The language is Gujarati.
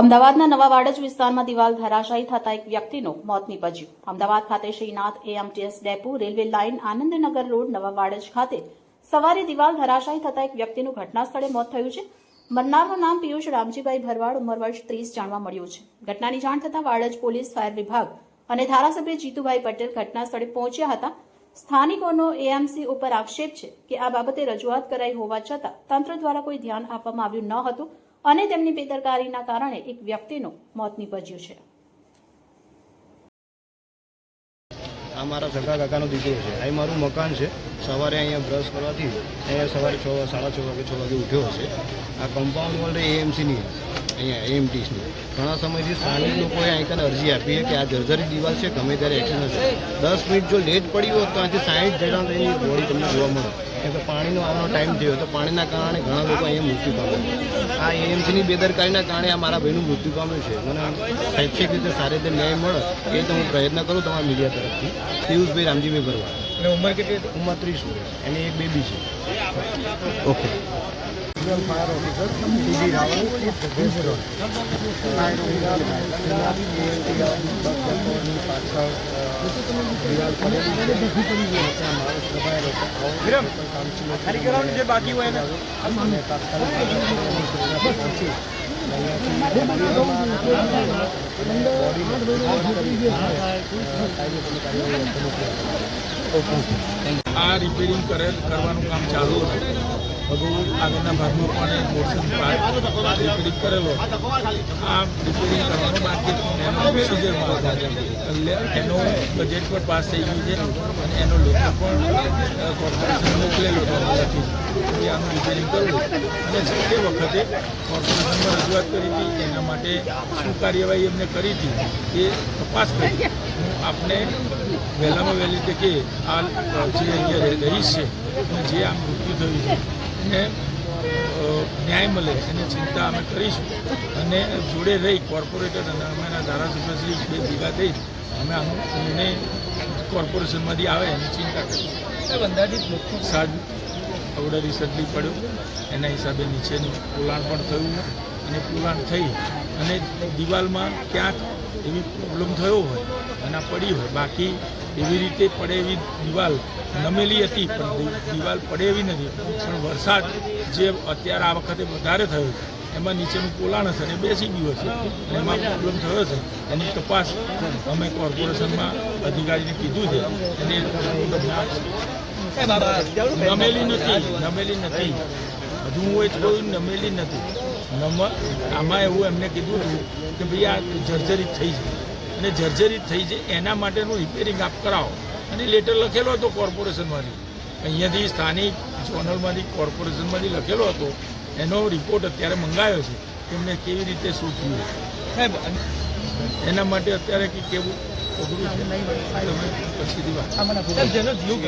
અમદાવાદના નવા વાડજ વિસ્તારમાં દિવાલ ધરાશાયી થતા એક વ્યક્તિનું મોત નીપજ્યું. અમદાવાદ ખાતે Shrinath AMTS depot, railway line, Anandnagar road, નવા વાડજ ખાતે સવારે દિવાલ ધરાશાયી થતા એક વ્યક્તિનું ઘટના સ્થળે મોત થયું છે. મરનારનું નામ પિયુષ રામજીભાઈ ભરવાડ, ઉંમર વર્ષ ત્રીસ જાણવા મળ્યું છે. ઘટનાની જાણ થતાં વાડજ પોલીસ, ફાયર વિભાગ અને ધારાસભ્ય જીતુભાઈ પટેલ ઘટના સ્થળે પહોંચ્યા હતા. સ્થાનિકોનો એએમસી ઉપર આક્ષેપ છે કે આ બાબતે રજૂઆત કરાઈ હોવા છતાં તંત્ર દ્વારા કોઈ ધ્યાન આપવામાં આવ્યું ન હતું. અને તેમની બેદરકારીના કારણે એક વ્યક્તિનું મોત નીપજ્યું છે. આ મારા સગા કાકાનો દીકરો છે. અહીં મારું મકાન છે. સવારે અહીંયા બ્રશ કરવાથી અહીંયા સવારે છ સાડા છ વાગે છ વાગે ઉઠ્યો હશે. આ કમ્પાઉન્ડ વોલ એએમસીની અહીંયા એએમટીસની ઘણા સમયથી સ્થાનિક લોકોએ અહીં કને અરજી આપી કે આ જર્જરી દિવાલ છે ગમે ત્યારે એક્શન હશે દસ મિનિટ જો લેટ પડી હોત તો આજે સાઠ જણા એની બોડી તમને જોવા મળે. કેમ કે પાણીનો આવવાનો ટાઈમ થયો તો પાણીના કારણે ઘણા લોકો અહીંયા મૃત્યુ પામ્યા આ એએમસીની બેદરકારીના કારણે આ મારા ભાઈનું મૃત્યુ પામ્યું છે. મને શૈક્ષિક રીતે સારી રીતે ન્યાય મળે એ તો હું પ્રયત્ન કરું તમારા મીડિયા તરફથી. પિયુષભાઈ રામજીભાઈ ભરવા અને ઉંમર કેટલી ઉંમર ત્રીસ વર્ષ. એની એક બેબી છે. ઓકે. ફાયર ઓફિસર જે બાકી હોય એને આ રિપેરિંગ કરે કરવાનું કામ ચાલુ હતું. બધું આગળના ભાગમાં પણ મોશન પાર્ટ રિપેરિંગ કરેલો. આ રિપેરિંગ કરવાનું હતું એનો પ્રોસિજરમાં એનો બજેટ પણ પાસ થઈ ગયું છે અને એનો લોકો પણ કોર્પોરેશન મોકલેલો હતો કે રિપેરિંગ કરવું અને તે વખતે કોર્પોરેશનમાં રજૂઆત કરી હતી એના માટે શું કાર્યવાહી એમને કરી હતી એ તપાસ કરી. હું આપને વહેલામાં વહેલી તકે આ જે અહીંયા રહીશ છે અને જે આ મૃત્યુ થયું છે એને ન્યાય મળે એની ચિંતા અમે કરીશું. અને જોડે રહી કોર્પોરેટર અને અમારા ધારાસભ્યશ્રી બે ભેગા થઈ અમે આનો નિર્ણય કોર્પોરેશનમાંથી આવે એની ચિંતા કરીશું. અંદાજિત નુકસાન સાજ અવડે પડ્યું. એના હિસાબે નીચેનું પુલાણ પણ થયું અને પુલાણ થઈ અને દિવાલમાં ક્યાંક એવી પ્રોબ્લેમ થયો હોય, અને પડી હોય. બાકી એવી રીતે પડે એવી દિવાલ નમેલી હતી, પણ દિવાલ પડે એવી નથી. પણ વરસાદ જે અત્યારે આ વખતે વધારે થયો એમાં નીચેનું પોલાણ હશે અને બેસી ગયું હશે. અને એમાં પ્રોબ્લેમ થયો છે. એની તપાસ અમે કોર્પોરેશનમાં અધિકારીને કીધું છે. અને નમેલી નથી નમેલી નથી. હજુ હું એ જ કહું નમેલી નથી. નમ આમાં એવું એમને કીધું હતું કે ભાઈ આ જર્જરિત થઈ છે. અને જર્જરિત થઈ છે એના માટેનું રિપેરિંગ આપ કરાવો. અને લેટર લખેલો હતો કોર્પોરેશનમાંથી. અહીંયાથી સ્થાનિક જોનલમાંથી કોર્પોરેશનમાંથી લખેલો હતો. એનો રિપોર્ટ અત્યારે મંગાયો છે. એમને કેવી રીતે શું થયું સાહેબ એના માટે અત્યારે કે કેવું પગલું છે? પછીથી વાત જેનો જીવ